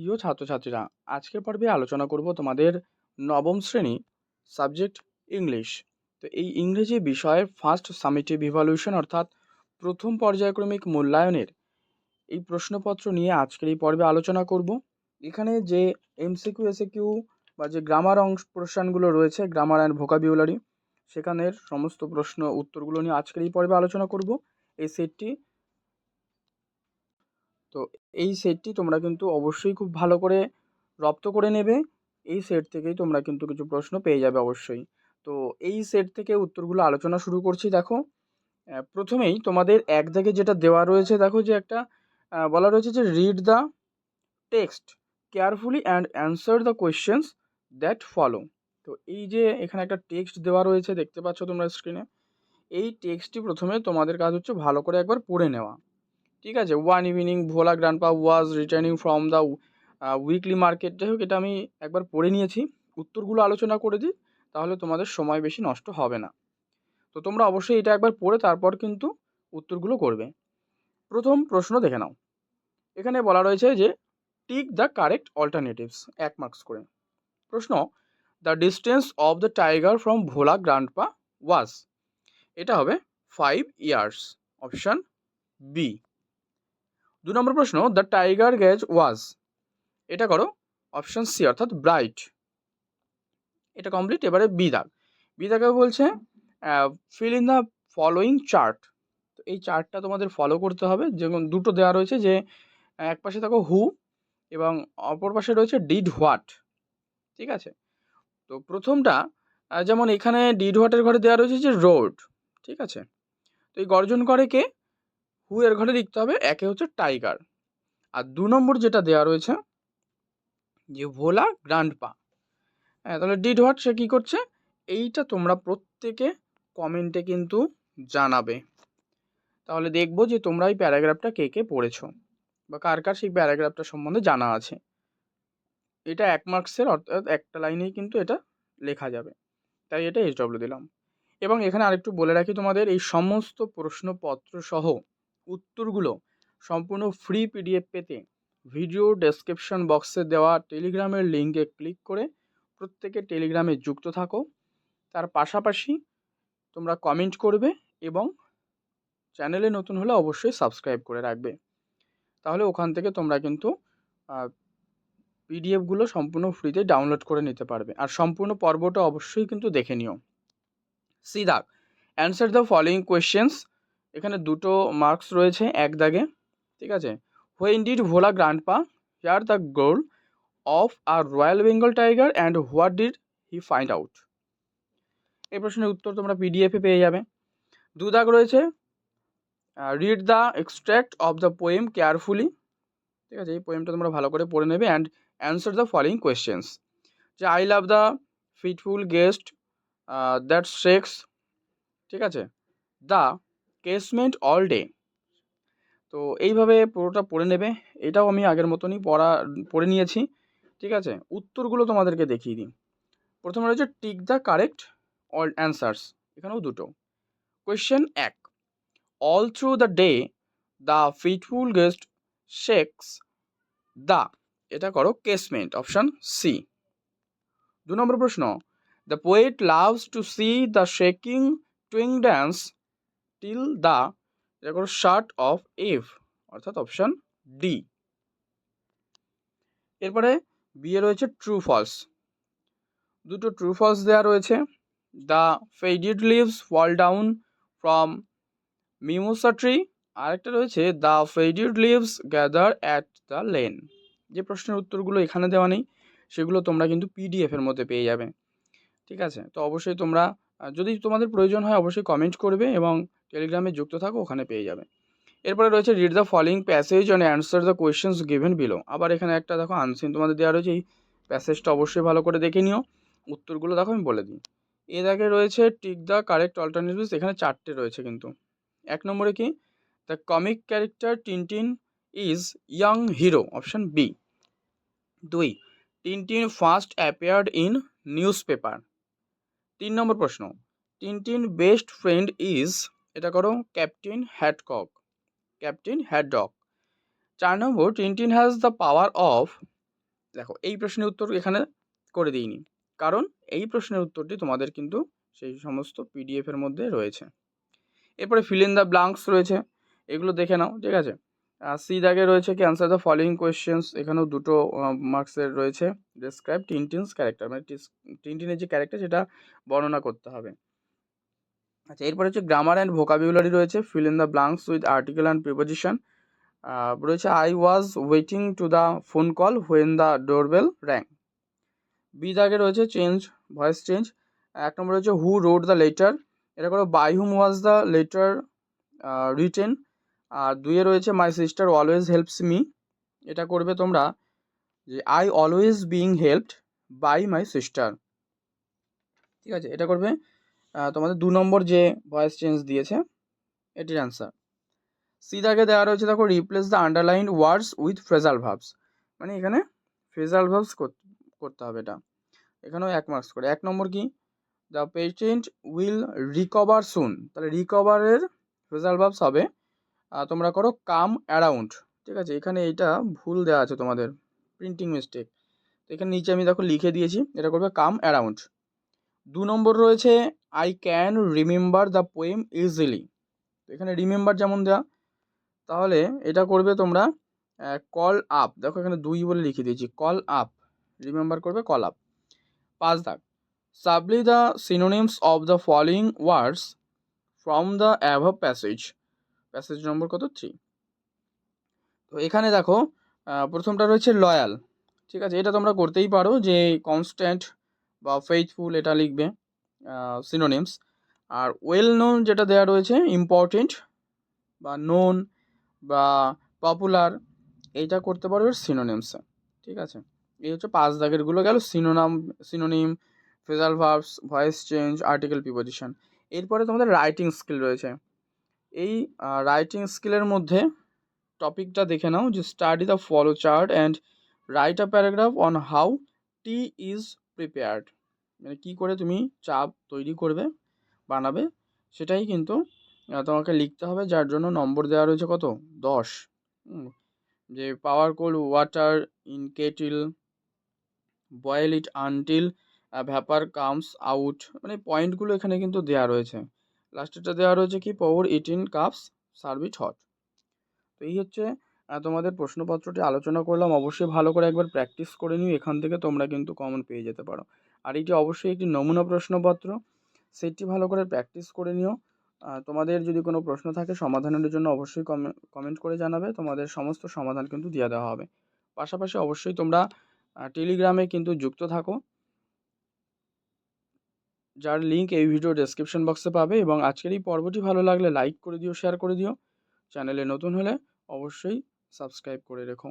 প্রিয় ছাত্রছাত্রীরা, আজকের পর্বে আলোচনা করব তোমাদের নবম শ্রেণি সাবজেক্ট ইংলিশ। তো এই ইংরেজি বিষয়ের ফার্স্ট সামিটিভ ইভালুয়েশন অর্থাৎ প্রথম পর্যায়ক্রমিক মূল্যায়নের এই প্রশ্নপত্র নিয়ে আজকের এই পর্বে আলোচনা করব। এখানে যে এমসিকিউ এসিকিউ বা যে গ্রামার অংশ প্রশ্নগুলো রয়েছে গ্রামার অ্যান্ড ভোকাবিউলারি সেখানের সমস্ত প্রশ্ন উত্তরগুলো নিয়ে আজকের এই পর্বে আলোচনা করব। এই সেটটি তো এই সেটটি তোমরা কিন্তু অবশ্যই খুব ভালো করে রপ্ত করে নেবে। এই সেট থেকেই তোমরা কিন্তু কিছু প্রশ্ন পেয়ে যাবে অবশ্যই। তো এই সেট থেকে উত্তরগুলো আলোচনা শুরু করছি, দেখো। প্রথমেই তোমাদের এক দাগে যেটা দেওয়া রয়েছে, দেখো যে একটা বলা রয়েছে যে read the text carefully and answer the questions that follow তো এই যে এখানে একটা টেক্সট দেওয়া রয়েছে, দেখতে পাচ্ছ তোমরা স্ক্রিনে এই টেক্সটটি প্রথমে তোমাদের কাজ হচ্ছে ভালো করে একবার পড়ে নেওয়া। ঠিক আছে? One evening Bhola grandpa was returning from the weekly market যাই হোক, এটা আমি একবার পড়ে নিয়েছি। উত্তরগুলো আলোচনা করে দিই, তাহলে তোমাদের সময় বেশি নষ্ট হবে না। তো তোমরা অবশ্যই এটা একবার পড়ে, তারপর কিন্তু উত্তরগুলো করবে। প্রথম প্রশ্ন দেখে নাও। এখানে বলা রয়েছে যে টিক দ্য কারেক্ট অল্টারনেটিভস এক মার্কস করে। প্রশ্ন the distance of the tiger from Bhola grandpa was এটা হবে ফাইভ ইয়ার্স অপশান বি দু নম্বর প্রশ্ন দ্য টাইগার গ্যাজ ওয়াজ এটা করো অপশন সি অর্থাৎ ব্রাইট এটা কমপ্লিট এবারে বি দাগ। বি বলছে fill in the following chart তো এই চার্টটা তোমাদের ফলো করতে হবে। যেমন দুটো দেওয়া রয়েছে যে, এক পাশে থাকো হু এবং অপর পাশে রয়েছে ডিড হোয়াট ঠিক আছে? তো প্রথমটা যেমন এখানে ডিড হোয়াটের ঘরে দেওয়া রয়েছে যে রোড ঠিক আছে? তো এই গর্জন করে কে? হু এর ঘরে লিখতে হবে? একে হচ্ছে টাইগার আর দু নম্বর যেটা দেওয়া রয়েছে, যে ভোলা গ্র্যান্ড পা হ্যাঁ তাহলে ডিড হোয়াট সে কী করছে? এইটা তোমরা প্রত্যেকে কমেন্টে কিন্তু জানাবে। তাহলে দেখব যে তোমরা এই প্যারাগ্রাফটা কে কে পড়েছো? বা কার কার সেই প্যারাগ্রাফটা সম্বন্ধে জানা আছে? এটা এক মার্কসের অর্থাৎ একটা লাইনেই কিন্তু এটা লেখা যাবে। তাই এটা এইচ ডব্লিউ দিলাম। এবং এখানে আরেকটু বলে রাখি তোমাদের, এই সমস্ত প্রশ্নপত্র সহ উত্তরগুলো সম্পূর্ণ ফ্রি পিডিএফ পেতে ভিডিও ডেসক্রিপশন বক্সে দেওয়া টেলিগ্রামের লিঙ্কে ক্লিক করে প্রত্যেকে টেলিগ্রামে যুক্ত থাকো। তার পাশাপাশি তোমরা কমেন্ট করবে এবং চ্যানেলে নতুন হলে অবশ্যই সাবস্ক্রাইব করে রাখবে। তাহলে ওখান থেকে তোমরা কিন্তু পিডিএফগুলো সম্পূর্ণ ফ্রিতে ডাউনলোড করে নিতে পারবে। আর সম্পূর্ণ পর্বটা অবশ্যই কিন্তু দেখে নিও। সি দাগ অ্যান্সার দ্য ফলোয়িং কোয়েশ্চেন্স এখানে দুটো মার্কস রয়েছে এক দাগে, ঠিক আছে? When did Bhola grandpa hear the growl of a royal Bengal tiger and what did he find out এই প্রশ্নের উত্তর তোমরা পিডিএফে পেয়ে যাবে। দু দাগ রয়েছে read the extract of the poem carefully ঠিক আছে? এই পোয়েমটা তোমরা ভালো করে পড়ে নেবে and answer the following questions যে I love the fitful gust that shakes ঠিক আছে? দ্য কেসমেন্ট অল ডে তো এইভাবে পুরোটা পড়ে নেবে। এটাও আমি আগের মতনই পড়া, পড়ে নিয়েছি। ঠিক আছে? উত্তরগুলো তোমাদেরকে দেখিয়ে দিই। প্রথমে রয়েছে tick the correct all answers এখানেও দুটো। কোয়েশ্চেন এক। All through the day the fitful gust shakes the এটা করো কেসমেন্ট অপশান সি দু নম্বর প্রশ্ন। The poet loves to see the shaking twig dance till the এটা করো শার্ট অফ এফ অর্থাৎ অপশান ডি এরপরে বিয়ে রয়েছে ট্রু ফলস দুটো ট্রু ফলস দেওয়া রয়েছে। The faded leaves fall down from mimosa tree আরেকটা রয়েছে the faded leaves gather at the lane যে প্রশ্নের উত্তরগুলো এখানে দেওয়া নেই, সেগুলো তোমরা কিন্তু পিডিএফের মধ্যে পেয়ে যাবে। ঠিক আছে? তো অবশ্যই তোমরা যদি তোমাদের প্রয়োজন হয় অবশ্যই কমেন্ট করবে এবং টেলিগ্রামে যুক্ত থাকো, ওখানে পেয়ে যাবে। এরপরে রয়েছে read the following passage and answer the questions given below আবার এখানে একটা দেখো আনসিন তোমাদের দেওয়া রয়েছে, এই প্যাসেজটা অবশ্যই ভালো করে দেখে নিও। উত্তরগুলো দেখো, আমি বলে দিই। এ দাগে রয়েছে টিক দ্য কারেক্ট অল্টারনেটিভস এখানে চারটে রয়েছে কিন্তু। এক নম্বরে কি? The comic character Tintin is young hero option B দুই Tintin first appeared in newspaper তিন নম্বর প্রশ্ন, টিনটিন বেস্ট ফ্রেন্ড ইজ এটা করো ক্যাপ্টেন হ্যাডকক ক্যাপ্টেন হ্যাডডক চার নম্বর, Tintin has the power of দেখো, এই প্রশ্নের উত্তর এখানে করে দিইনি, কারণ এই প্রশ্নের উত্তরটি তোমাদের কিন্তু সেই সমস্ত পিডিএফের মধ্যে রয়েছে। এরপরে ফিল ইন দ্য ব্লাঙ্কস রয়েছে, এগুলো দেখে নাও, ঠিক আছে? সি দাগে রয়েছে কি অ্যান্সার দ্য ফলোয়িং কোয়েশ্চেন্স এখানেও দুটো মার্কসের রয়েছে। ডেসক্রাইব টিনটিনস ক্যারেক্টার মানে টিনটিনের যে ক্যারেক্টার সেটা বর্ণনা করতে হবে। আচ্ছা এরপরে হচ্ছে গ্রামার অ্যান্ড ভোকাবিউলারি রয়েছে। Fill in the blanks with article and preposition রয়েছে I was waiting to the phone call when the doorbell rang B দাগে রয়েছে চেঞ্জ ভয়েস চেঞ্জ এক নম্বর রয়েছে হু রোড দ্য লেটার এটা করো by whom was the letter written আর দুইয়ে রয়েছে my sister always helps me এটা করবে তোমরা যে I always being helped by my sister ঠিক আছে, এটা করবে তোমাদের দু নম্বর যে ভয়েস চেঞ্জ দিয়েছে, এটির অ্যান্সার সি দাগে দেওয়া রয়েছে, দেখো replace the underline words with phrasal verbs মানে এখানে ফ্রেজাল ভাবস করতে হবে এটা। এখানেও এক মার্কস করে। এক নম্বর কি? The patient will recover soon তাহলে রিকভারের ফ্রেজাল ভাবস হবে তোমরা করো কাম অ্যারাউন্ড ঠিক আছে? এখানে এইটা ভুল দেওয়া আছে তোমাদের প্রিন্টিং মিস্টেক তো এখানে নিচে আমি দেখো লিখে দিয়েছি, এটা করবে কাম অ্যারাউন্ড দু নম্বর রয়েছে I can remember the poem easily তো এখানে রিমেম্বার যেমন দেওয়া তাহলে এটা করবে তোমরা কল আপ দেখো এখানে দুই বলে লিখে দিয়েছি কল আপ রিমেম্বার করবে কল আপ পাঁচ দাগ supply the synonyms of the following words from the above passage passage নম্বর কত? থ্রি তো এখানে দেখো প্রথমটা রয়েছে লয়াল ঠিক আছে? এটা তোমরা করতেই পারো যে কনস্ট্যান্ট বা ফেইথফুল এটা লিখবে সিনোনিমস আর ওয়েল নোন যেটা দেওয়া রয়েছে ইম্পর্টেন্ট বা নোন বা পপুলার এইটা করতে পারবে সিনোনিমসে ঠিক আছে? এই হচ্ছে পাঁচ দাগেরগুলো গেল synonym synonym phrasal verbs voice change article preposition এরপরে তোমাদের রাইটিং স্কিল রয়েছে। এই রাইটিং স্কিলের মধ্যে টপিকটা দেখে নাও যে study the follow chart and write a paragraph on how tea is prepared মানে কী করে তুমি চাপ তৈরি করবে, বানাবে, সেটাই কিন্তু তোমাকে লিখতে হবে যার জন্য নম্বর দেওয়া রয়েছে কত? দশ। যে pour cold water in kettle boil it until vapour comes out মানে পয়েন্টগুলো এখানে কিন্তু দেওয়া রয়েছে। লাস্টেরটা দেওয়া রয়েছে কি? Pour it in cups serve it hot তো এই হচ্ছে তোমাদের প্রশ্নপত্রটি আলোচনা করলাম। অবশ্যই ভালো করে একবার প্র্যাকটিস করে নিও। এখান থেকে তোমরা কিন্তু কমন পেয়ে যেতে পারো। আর এটি অবশ্যই একটি নমুনা প্রশ্নপত্র। সেটি ভালো করে প্র্যাকটিস করে নিও। তোমাদের যদি কোনো প্রশ্ন থাকে সমাধানের জন্য অবশ্যই কমেন্ট করে জানাবে। তোমাদের সমস্ত সমাধান কিন্তু দিয়ে দেওয়া হবে। পাশাপাশি অবশ্যই তোমরা টেলিগ্রামে কিন্তু যুক্ত থাকো। যার লিঙ্ক এই ভিডিও ডেসক্রিপশন বক্সে পাবে এবং আজকের এই পর্বটি ভালো লাগলে লাইক করে দিও শেয়ার করে দিও। চ্যানেলে নতুন হলে অবশ্যই সাবস্ক্রাইব করে রেখো।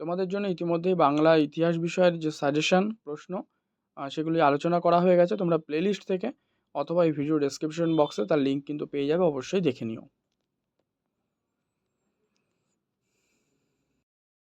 তোমাদের জন্য ইতিমধ্যেই বাংলা ইতিহাস বিষয়ের যে সাজেশান প্রশ্ন সেগুলি আলোচনা করা হয়ে গেছে। তোমরা প্লেলিস্ট থেকে অথবা এই ভিডিও ডেসক্রিপশন বক্সে তার লিঙ্ক কিন্তু পেয়ে যাবে, অবশ্যই দেখে নিও।